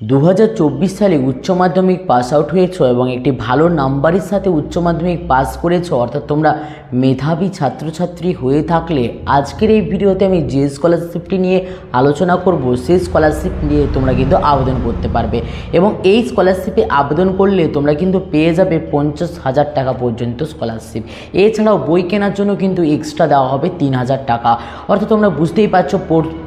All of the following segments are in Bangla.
দু হাজার চব্বিশ সালে উচ্চ মাধ্যমিক পাস আউট হয়েছো এবং একটি ভালো নাম্বারের সাথে উচ্চ মাধ্যমিক পাস করেছ, অর্থাৎ তোমরা মেধাবী ছাত্রছাত্রী হয়ে থাকলে আজকের এই ভিডিওতে আমি যে স্কলারশিপটি নিয়ে আলোচনা করব, সেই স্কলারশিপ নিয়ে তোমরা কিন্তু আবেদন করতে পারবে এবং এই স্কলারশিপে আবেদন করলে তোমরা কিন্তু পেয়ে যাবে পঞ্চাশ হাজার টাকা পর্যন্ত স্কলারশিপ এছাড়াও বই কেনার জন্য কিন্তু এক্সট্রা দেওয়া হবে তিন হাজার টাকা। অর্থাৎ তোমরা বুঝতেই পারছ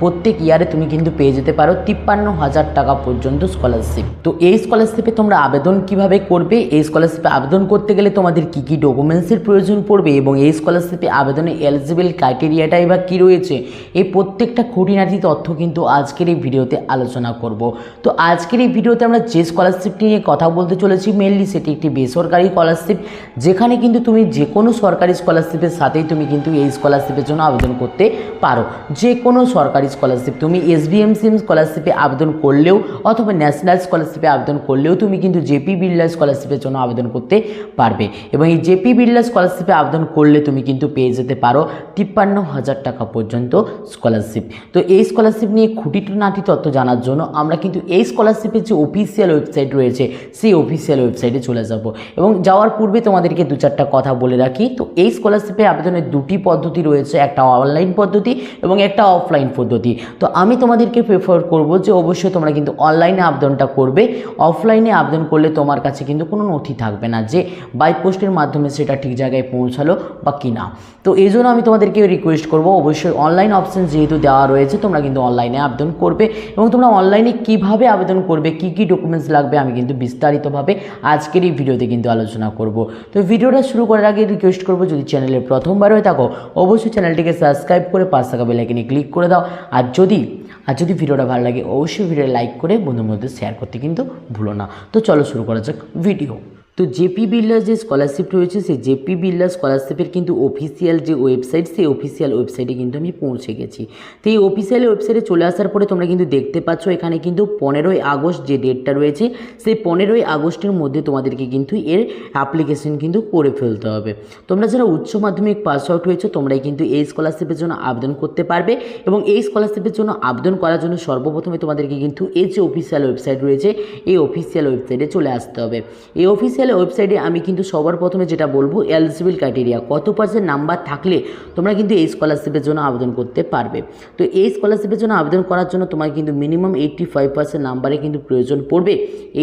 প্রত্যেক ইয়ারে তুমি কিন্তু পেয়ে যেতে পারো তিপ্পান্ন হাজার টাকা পর্যন্ত স্কলারশিপ তো এই স্কলারশিপে তোমরা আবেদন কীভাবে করবে? এই স্কলারশিপে আবেদন করতে গেলে তোমাদের কি কি ডকুমেন্টসের প্রয়োজন পড়বে? এবং এই স্কলারশিপে আবেদনে এলিজিবল ক্রাইটেরিয়াটাই বা কী রয়েছে? এই প্রত্যেকটা খুঁটিনাটি তথ্য কিন্তু আজকের এই ভিডিওতে আলোচনা করব। তো আজকের এই ভিডিওতে আমরা যে স্কলারশিপটি নিয়ে কথা বলতে চলেছি মেনলি সেটি একটি বেসরকারি স্কলারশিপ যেখানে কিন্তু তুমি যে কোনো সরকারি স্কলারশিপের সাথেই তুমি কিন্তু এই স্কলারশিপের জন্য আবেদন করতে পারো। যে কোনো সরকারি স্কলারশিপ তুমি এস এসবিএমসিএম স্কলারশিপে আবেদন করলেও অথবা ন্যাশনাল স্কলারশিপে আবেদন করলেও তুমি কিন্তু জেপি বিড়লা স্কলারশিপের জন্য আবেদন করতে পারবে। এবং এই জেপি বিড়লা স্কলারশিপে আবেদন করলে তুমি কিন্তু পেয়ে যেতে পারো তিপ্পান্ন হাজার টাকা পর্যন্ত স্কলারশিপ তো এই স্কলারশিপ নিয়ে খুঁটিনাটি তথ্য জানার জন্য আমরা কিন্তু এই স্কলারশিপের যে অফিসিয়াল ওয়েবসাইট রয়েছে, সেই অফিসিয়াল ওয়েবসাইটে চলে যাব। এবং যাওয়ার পূর্বে তোমাদেরকে দু চারটা কথা বলে রাখি। তো এই স্কলারশিপে আবেদনের দুটি পদ্ধতি রয়েছে, একটা অনলাইন পদ্ধতি এবং একটা অফলাইন পদ্ধতি। তো আমি তোমাদেরকে প্রেফার করব যে অবশ্যই তোমরা কিন্তু অনলাইনে আবেদনটা করবে। অফলাইনে আবেদন করলে তোমার কাছে কিন্তু কোনো নথি থাকবে না যে বাই পোস্টের মাধ্যমে সেটা ঠিক জায়গায় পৌঁছালো বা কি না তো এই জন্য আমি তোমাদেরকে রিকোয়েস্ট করব, অবশ্যই অনলাইন অপশান যেহেতু দেওয়া রয়েছে, তোমরা কিন্তু অনলাইনে আবেদন করবে এবং তোমরা অনলাইনে কীভাবে আবেদন করবে, কি কি ডকুমেন্টস লাগবে, আমি কিন্তু বিস্তারিতভাবে আজকের এই ভিডিওতে কিন্তু আলোচনা করব। তো ভিডিওটা শুরু করার আগে রিকোয়েস্ট করব, যদি চ্যানেলে প্রথমবার হয়ে থাকো, অবশ্যই চ্যানেলটিকে সাবস্ক্রাইব করে পাঁচ থাকা বেলাইকিনে ক্লিক করে দাও। আর যদি আর যদি ভিডিওটা ভালো লাগে, অবশ্যই ভিডিও লাইক করে বন্ধুর মধ্যে শেয়ার করতে কিন্তু ভুলো না। তো চলো শুরু করা যাক ভিডিও তো জেপি বিল্লার যে স্কলারশিপ রয়েছে, সেই জেপি বিল্লার স্কলারশিপের কিন্তু অফিসিয়াল যে ওয়েবসাইট সেই অফিসিয়াল ওয়েবসাইটে কিন্তু আমি পৌঁছে গেছি। তো এই অফিসিয়াল ওয়েবসাইটে চলে আসার পরে তোমরা কিন্তু দেখতে পাচ্ছ, এখানে কিন্তু পনেরোই আগস্ট যে ডেটটা রয়েছে, সেই পনেরোই আগস্টের মধ্যে তোমাদেরকে কিন্তু এর অ্যাপ্লিকেশন কিন্তু করে ফেলতে হবে। তোমরা যারা উচ্চ মাধ্যমিক পাস আউট হয়েছে, তোমরাই কিন্তু এই স্কলারশিপের জন্য আবেদন করতে পারবে এবং এই স্কলারশিপের জন্য আবেদন করার জন্য সর্বপ্রথমে তোমাদেরকে কিন্তু এই যে অফিসিয়াল ওয়েবসাইট রয়েছে, এই অফিসিয়াল ওয়েবসাইটে চলে আসতে হবে। এই অফিসিয়াল ওয়েবসাইটে আমি কিন্তু সবার প্রথমে যেটা বলব এলিজিবল ক্রাইটেরিয়া কত পার্সেন্ট নাম্বার থাকলে তোমরা কিন্তু এই স্কলারশিপের জন্য আবেদন করতে পারবে। তো এই স্কলারশিপের জন্য আবেদন করার জন্য তোমার কিন্তু মিনিমাম এইট্টি ফাইভ পার্সেন্ট নাম্বারে কিন্তু প্রয়োজন পড়বে।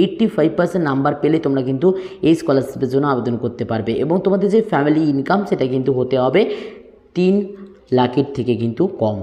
এইট্টি ফাইভ পার্সেন্ট নাম্বার পেলে তোমরা কিন্তু এই স্কলারশিপের জন্য আবেদন করতে পারবে এবং তোমাদের যে ফ্যামিলি ইনকাম সেটা কিন্তু হতে হবে তিন লাখের থেকে কিন্তু কম।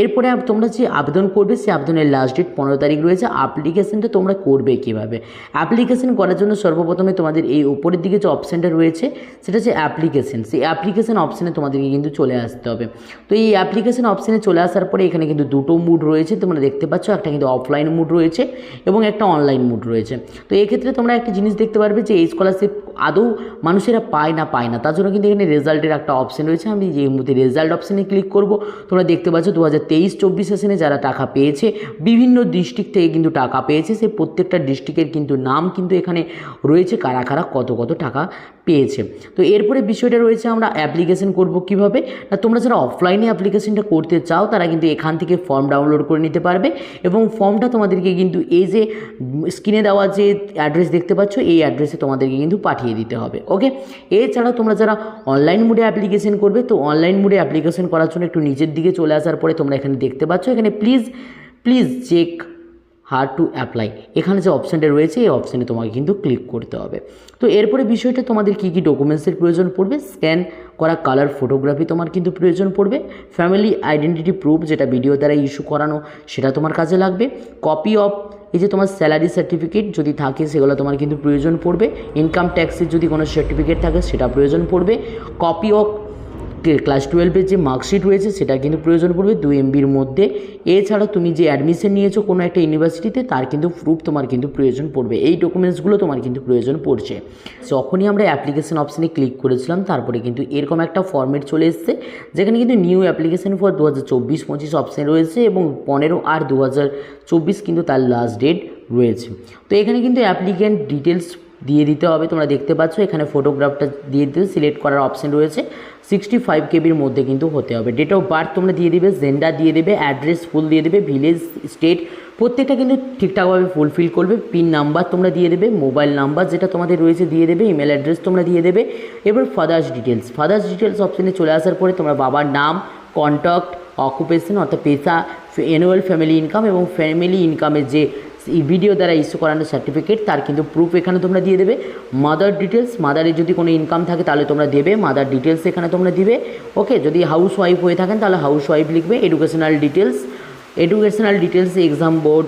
এরপরে তোমরা যে আবেদন করবে সেই আবেদনের লাস্ট ডেট পনেরো তারিখ রয়েছে। অ্যাপ্লিকেশনটা তোমরা করবে কীভাবে? অ্যাপ্লিকেশন করার জন্য সর্বপ্রথমে তোমাদের এই উপরের দিকে যে অপশানটা রয়েছে, সেটা হচ্ছে অ্যাপ্লিকেশন সেই অ্যাপ্লিকেশন অপশানে তোমাদেরকে কিন্তু চলে আসতে হবে। তো এই অ্যাপ্লিকেশন অপশানে চলে আসার পরে এখানে কিন্তু দুটো মুড রয়েছে। তোমরা দেখতে পাচ্ছ, একটা কিন্তু অফলাইন মুড রয়েছে এবং একটা অনলাইন মুড রয়েছে। তো এক্ষেত্রে তোমরা একটা জিনিস দেখতে পারবে যে, এই স্কলারশিপ আদৌ মানুষেরা পায় না পায় না। তার জন্য কিন্তু এখানে রেজাল্টের একটা অপশন রয়েছে। আমি যে মুহূর্তে রেজাল্ট অপশানে ক্লিক করব, তোমরা দেখতে পাচ্ছ দু হাজার তেইশ চব্বিশ সেশনে যারা টাকা পেয়েছে, বিভিন্ন ডিস্ট্রিক্ট থেকে কিন্তু টাকা পেয়েছে সে প্রত্যেকটা ডিস্ট্রিক্টের কিন্তু নাম কিন্তু এখানে রয়েছে, কারা কারা কত কত টাকা পেয়েছে। তো এরপরে বিষয়টা রয়েছে, আমরা অ্যাপ্লিকেশন করব কীভাবে? না, তোমরা যারা অফলাইনে অ্যাপ্লিকেশনটা করতে চাও, তারা কিন্তু এখান থেকে ফর্ম ডাউনলোড করে নিতে পারবে এবং ফর্মটা তোমাদেরকে কিন্তু এই যে স্ক্রিনে দেওয়া যে অ্যাড্রেস দেখতে পাচ্ছ, এই অ্যাড্রেসে তোমাদেরকে কিন্তু পাঠিয়ে দিতে হবে ওকে এছাড়াও তোমরা যারা অনলাইন মোডে অ্যাপ্লিকেশন করবে, তো অনলাইন মোডে অ্যাপ্লিকেশন করার জন্য একটু নিচের দিকে চলে আসার পরে তোমরা এখানে দেখতে পাচ্ছ। এখানে please please check here to apply এখানে যে অপশানটা রয়েছে, এই অপশানে তোমাকে কিন্তু ক্লিক করতে হবে। তো এরপরে বিষয়টা, তোমাদের কী কী ডকুমেন্টসের প্রয়োজন পড়বে? স্ক্যান করা কালার ফটোগ্রাফি তোমার কিন্তু প্রয়োজন পড়বে। ফ্যামিলি আইডেন্টিটি প্রুফ যেটা ভিডিও দ্বারা ইস্যু করানো, সেটা তোমার কাজে লাগবে। কপি অফ এই যে তোমার স্যালারি সার্টিফিকেট যদি থাকে, সেগুলো তোমার কিন্তু প্রয়োজন পড়বে। ইনকাম ট্যাক্সের যদি কোনো সার্টিফিকেট থাকে, সেটা প্রয়োজন পড়বে। কপি অফ ক্লাস টুয়েলভের যে মার্কশিট রয়েছে, সেটা কিন্তু প্রয়োজন পড়বে দু এমবির মধ্যে। এছাড়া তুমি যে অ্যাডমিশন নিয়েছো কোনো একটা ইউনিভার্সিটিতে তার কিন্তু প্রুফ তোমার কিন্তু প্রয়োজন পড়বে। এই ডকুমেন্টসগুলো তোমার কিন্তু প্রয়োজন পড়ছে। যখনই আমরা অ্যাপ্লিকেশন অপশানে ক্লিক করেছিলাম, তারপরে কিন্তু এরকম একটা ফর্মেট চলে এসছে, যেখানে কিন্তু নিউ অ্যাপ্লিকেশন ফর দু হাজার চব্বিশ পঁচিশ অপশান রয়েছে এবং পনেরো আর দু হাজার চব্বিশ কিন্তু তার লাস্ট ডেট রয়েছে। তো এখানে কিন্তু অ্যাপ্লিক্যান্ট ডিটেলস দিয়ে দিতে হবে। তোমরা দেখতে পাচ্ছ, এখানে ফটোগ্রাফটা দিয়ে দিতে সিলেক্ট করার অপশন রয়েছে। সিক্সটি ফাইভ কেবির মধ্যে কিন্তু হতে হবে। ডেট অফ বার্থ তোমরা দিয়ে দেবে জেন্ডার দিয়ে দেবে অ্যাড্রেস ফুল দিয়ে দেবে ভিলেজ স্টেট প্রত্যেকটা কিন্তু ঠিকঠাকভাবে ফুলফিল করবে। পিন নাম্বার তোমরা দিয়ে দেবে মোবাইল নাম্বার যেটা তোমাদের রয়েছে দিয়ে দেবে ইমেল অ্যাড্রেস তোমরা দিয়ে দেবে। এবার ফাদার্স ডিটেলস ফাদার্স ডিটেলস অপশানে চলে আসার পরে তোমরা বাবার নাম কন্ট্যাক্ট অকুপেশন অর্থাৎ পেশা অ্যানুয়াল ফ্যামিলি ইনকাম এবং ফ্যামিলি ইনকামের যে এই ভিডিও দ্বারা ইস্যু করানোর সার্টিফিকেট তার কিন্তু প্রুফ এখানে তোমরা দিয়ে দেবে। মাদার ডিটেলস মাদারের যদি কোনো ইনকাম থাকে তাহলে তোমরা দেবে মাদার ডিটেলস এখানে তোমরা দিবে। ওকে যদি হাউস ওয়াইফ হয়ে থাকেন তাহলে হাউস ওয়াইফ লিখবে educational details educational details exam board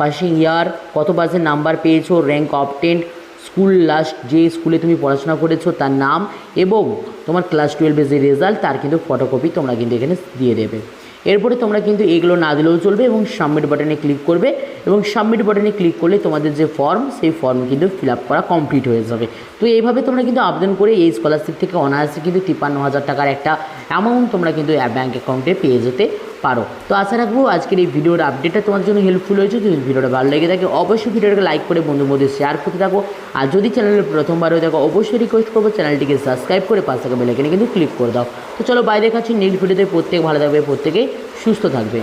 passing year কত পার্সেন্ট নাম্বার পেয়েছ র্যাঙ্ক অবটেন্ড স্কুল লাস্ট যে স্কুলে তুমি পড়াশোনা করেছ তার নাম, এবং তোমার ক্লাস টুয়েলভের যে রেজাল্ট তার কিন্তু ফটোকপি তোমরা কিন্তু এখানে দিয়ে দেবে। এরপরে তোমরা কিন্তু এগুলো না দিলেও চলবে এবং সাবমিট বাটনে ক্লিক করবে এবং সাবমিট বাটনে ক্লিক করলে তোমাদের যে ফর্ম সেই ফর্ম কিন্তু ফিল করা কমপ্লিট হয়ে যাবে। তো এইভাবে তোমরা কিন্তু আবেদন করে এই স্কলারশিপ থেকে অনায়াসে কিন্তু তিপ্পান্ন হাজার টাকার একটা অ্যামাউন্ট তোমরা কিন্তু ব্যাঙ্ক অ্যাকাউন্টে পেয়ে যেতে পারো। তো আশা রাখব আজকের এই ভিডিওর আপডেটটা তোমার জন্য হেল্পফুল হয়েছে। যদি ভিডিওটা ভালো লেগে থাকে, অবশ্যই ভিডিওটাকে লাইক করে বন্ধুর মধ্যে শেয়ার করতে থাকো। আর যদি চ্যানেলের প্রথমবার হয়ে থাকো, অবশ্যই রিকোয়েস্ট করব চ্যানেলটিকে সাবস্ক্রাইব করে পাশে থাকা বেলাইকেনে কিন্তু ক্লিক করে দাও। তো চলো বাইরে দেখাচ্ছি। নেক্সট ভিডিওতে প্রত্যেক ভালো থাকবে, প্রত্যেকেই সুস্থ থাকবে।